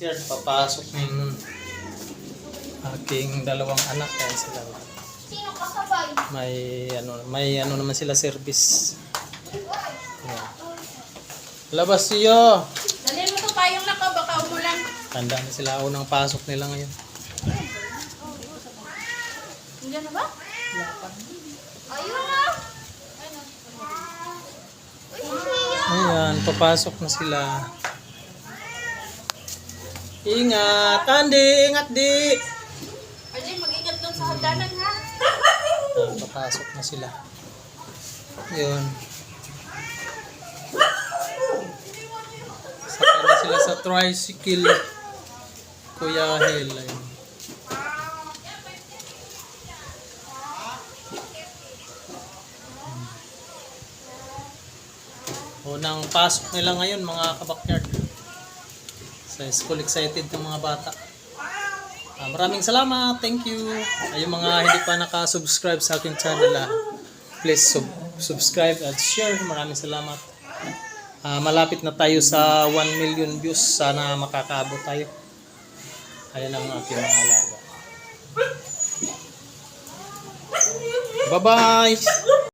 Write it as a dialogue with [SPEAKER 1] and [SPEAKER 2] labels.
[SPEAKER 1] Here, papasok na yung aking dalawang anak kaya sila may ano may ano naman sila service. Ayan. Labas siyo.
[SPEAKER 2] Dalhin mo to payong na ka, baka umulan.
[SPEAKER 1] Tanda na sila unang pasok nila ngayon.
[SPEAKER 2] Nandiyan na ba? Ayun na.
[SPEAKER 1] Ayan, papasok na sila. Ingat, Andy, ingat di.
[SPEAKER 2] Arjun, mag-ingat doon sa hagdanan ha.
[SPEAKER 1] Ah, papasok na sila. Yun. Sakay na sila sa tricycle. Kuya Hel. Ayun. Unang pasok nila ngayon mga kabakyard. Sa school excited ng mga bata. Ah, maraming salamat. Thank you. Ay, yung mga hindi pa naka-subscribe sa aking channel, ah, please sub- subscribe at share. Maraming salamat. Ah, malapit na tayo sa 1 million views. Sana makakaabot tayo. Ayan ang aking mga alaga. Bye-bye!